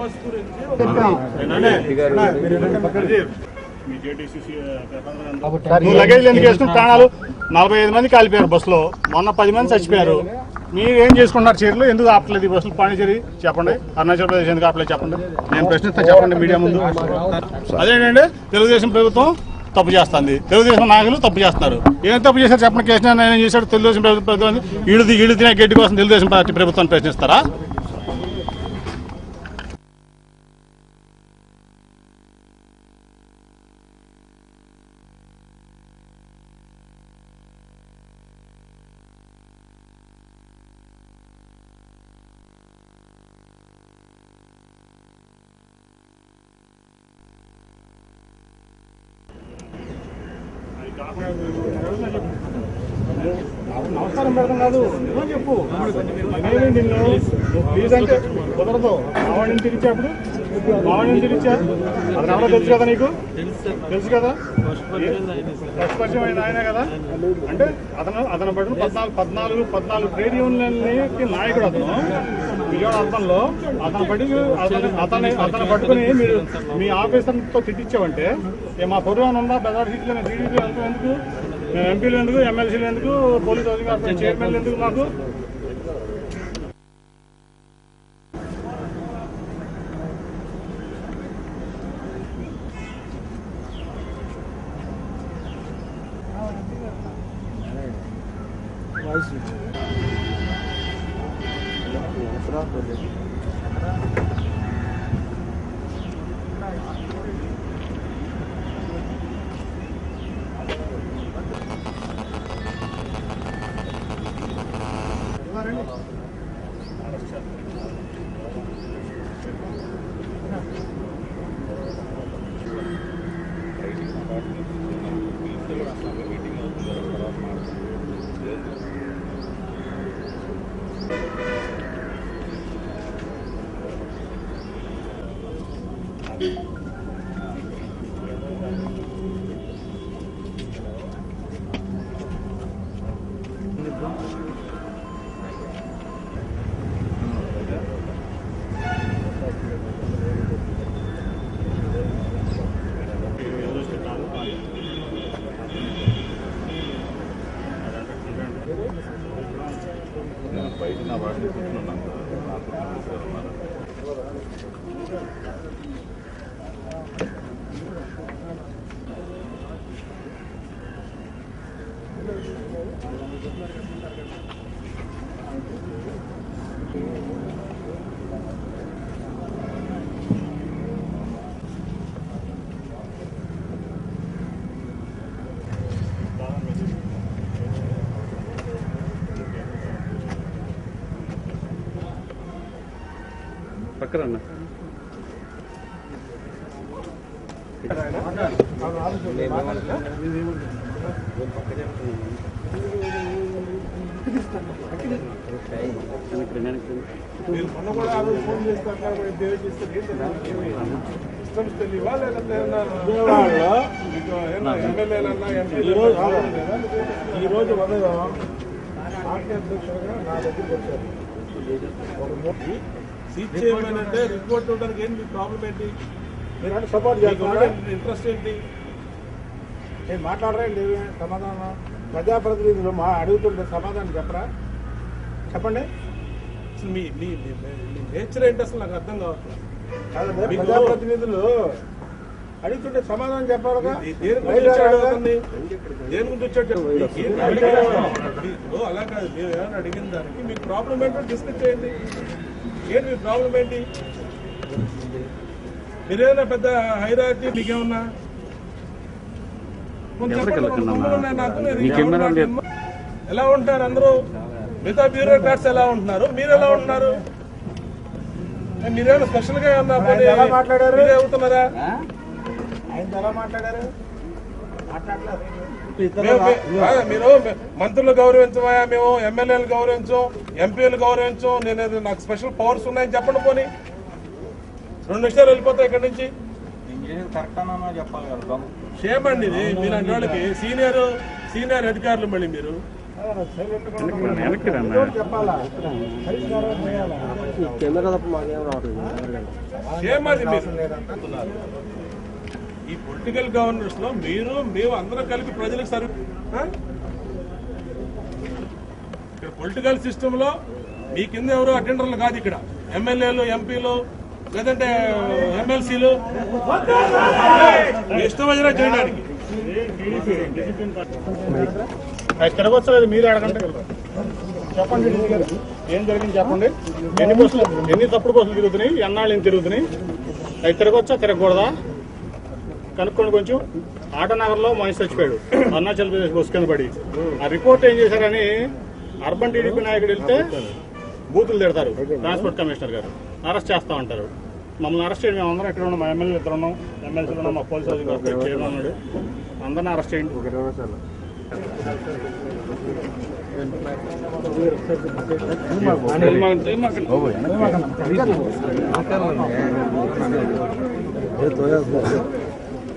Bus గురించి నువ్వు luggage ఎందుకు వేసుకుని ప్రాణాలు? నలభై ఐదు మంది కాలిపోయారు బస్సులో. మొన్న పది మంది చచ్చిపోయారు. మీరు ఏం చేసుకున్నారు చీరలు? ఎందుకు ఆపలేదు ఈ బస్సులు? పాండిచేరి చెప్పండి. అరుణాచల్ ప్రదేశ్ ఎందుకు ఆపలేదు చెప్పండి. నేను ప్రశ్నిస్తా చెప్పండి మీడియా ముందు. అదేంటంటే తెలుగుదేశం ప్రభుత్వం తప్పు చేస్తుంది. తెలుగుదేశం నాయకులు తప్పు చేస్తున్నారు. ఏం తప్పు చేశారు చెప్పండి? కేసీఆర్ ఏం చేశాడు? తెలుగుదేశం ప్రభుత్వం ఈడు ఈడు తినే గడ్డి కోసం తెలుగుదేశం పార్టీ ప్రభుత్వాన్ని ప్రశ్నిస్తారా? నమస్కారం పెడతాం కాదు. నిజం చెప్పు. నేనే నిన్ను నువ్వు ప్లీజ్ అంటే కుదరదు. మావాడిని తిరిచాప్పుడు మావాడిని తిరిచా అది ఎవరో తెలుసు కదా నీకు? తెలుసు కదా? ఫస్ట్ పరిచయం అయిన ఆయనే కదా? అంటే అతను అతను పట్టిన పద్నాలుగు పద్నాలుగు పద్నాలుగు ట్రేడ్ యూనియన్లకి నాయకుడు అతను. విజయవాడ అర్థంలో అతను పట్టి అతను అతని అతను పట్టుకుని మీరు మీ ఆఫీసర్తో తిట్టించావంటే మా పొరుగు ఉందా? బెదార్ సీట్లు టీడీపీ ఎందుకు? మేము ఎంపీలు ఎందుకు? ఎమ్మెల్సీలు ఎందుకు? పోలీస్ అధికారులు చైర్మన్లు ఎందుకు మాకు? బయట నా వాళ్ళు పెట్టుకున్నాను Thank you. పక్కన మీరు మొన్న కూడా ఆ రోజు ఫోన్ సిస్టమ్స్ తెలియవా లేకపోతే ఎమ్మెల్యేలన్నా ఎంపీలు ఉదయం పార్టీ అధ్యక్షుడుగా నా దగ్గరికి వచ్చారు సీట్ చేయమని అంటే రిపోర్ట్ ఇవ్వడానికి ఏంటి మీ ప్రాబ్లం ఏంటి? మీరు సపోర్ట్ ఇంట్రెస్ట్ ఏంటి? నేను మాట్లాడరండి? సమాధానం? ప్రజాప్రతినిధులు మా అడుగుతుంటే సమాధానం చెప్పరా? చెప్పండి. అసలు మీ మీ నేచర్ ఏంటి అసలు? నాకు అర్థం కావట్లేదు. ప్రజాప్రతినిధులు అడుగుతుంటే సమాధానం చెప్పాలిగా దేని గురించి వచ్చాడు అలా కాదు. మీరు ఏమైనా అడిగిన దానికి మీకు ప్రాబ్లం ఏంటో డిస్కస్ చేయండి. ఏంటి మీ ప్రాబ్లం ఏంటి? మీరేమైనా పెద్ద హైరార్టీ మీకేమన్నా? ఎలా ఉంటారు అందరూ? మిగతా బ్యూరోక్రాట్స్ ఎలా ఉంటున్నారు? మీరు ఎలా ఉంటున్నారు? మీరేమైనా స్పెషల్గా ఏమన్నా మాట్లాడారు? మీరే అవుతున్నారా? ఆయన ఎలా మాట్లాడారు? మాట్లాడలేదు. మీరు మంత్రులు గౌరవించమయా? మేము ఎమ్మెల్యేలు గౌరవించం ఎంపీలు గౌరవించం. నేను నాకు స్పెషల్ పవర్స్ ఉన్నాయని చెప్పండి పోనీ. రెండు నిమిషాలు వెళ్ళిపోతాయి ఇక్కడి నుంచి. క్షేమండి ఇది. మీలాంటి వాళ్ళకి సీనియర్ సీనియర్ అధికారులు మళ్ళీ మీరు. అది మీరు. ఈ పొలిటికల్ గవర్నెన్స్లో మీరు మేము అందరం కలిపి ప్రజలకు సరి ఇక్కడ పొలిటికల్ సిస్టమ్లో మీ కింద ఎవరు అటెండర్లు కాదు ఇక్కడ. ఎమ్మెల్యేలు ఎంపీలు లేదంటే ఎమ్మెల్సీలు. ఇష్టమైన చేయడానికి అది తిరగొచ్చు మీరు అడగండి. చెప్పండి. ఏం జరిగింది చెప్పండి. ఎన్ని బస్సులు ఎన్ని తప్పుడు బస్సులు తిరుగుతున్నాయి ఎన్నాళ్ళు ఏం తిరుగుతున్నాయి? అవి తిరగొచ్చా తిరగకూడదా? కనుక్కొని కొంచెం ఆటనగర్లో మనిషి చచ్చిపోయాడు. అరుణాచల్ ప్రదేశ్ బస్సు కింద పడి. ఆ రిపోర్ట్ ఏం చేశారని అర్బన్ టీడీపీ నాయకుడు వెళ్తే బూతులు తిడతారు. ట్రాన్స్పోర్ట్ కమిషనర్ గారు. అరెస్ట్ చేస్తా ఉంటారు. మమ్మల్ని అరెస్ట్ చేయండి. మేము అందరం ఇక్కడ ఉన్నాం. మా ఎమ్మెల్యే ఇద్దరు ఉన్నాం. ఎమ్మెల్సీలు ఉన్నాం. మా పోలీస్ అధికారులు చైర్మన్ ఉన్నాడు. అందరిని అరెస్ట్ చేయండి.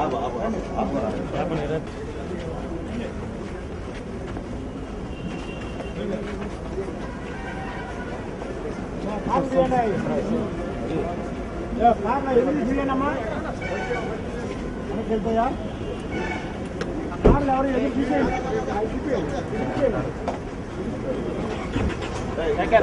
अब अब अब आप लेना है ये काम है ये लेना माँ अरे खेल तो यार काम ले और ये पीछे पीछे क्या क्या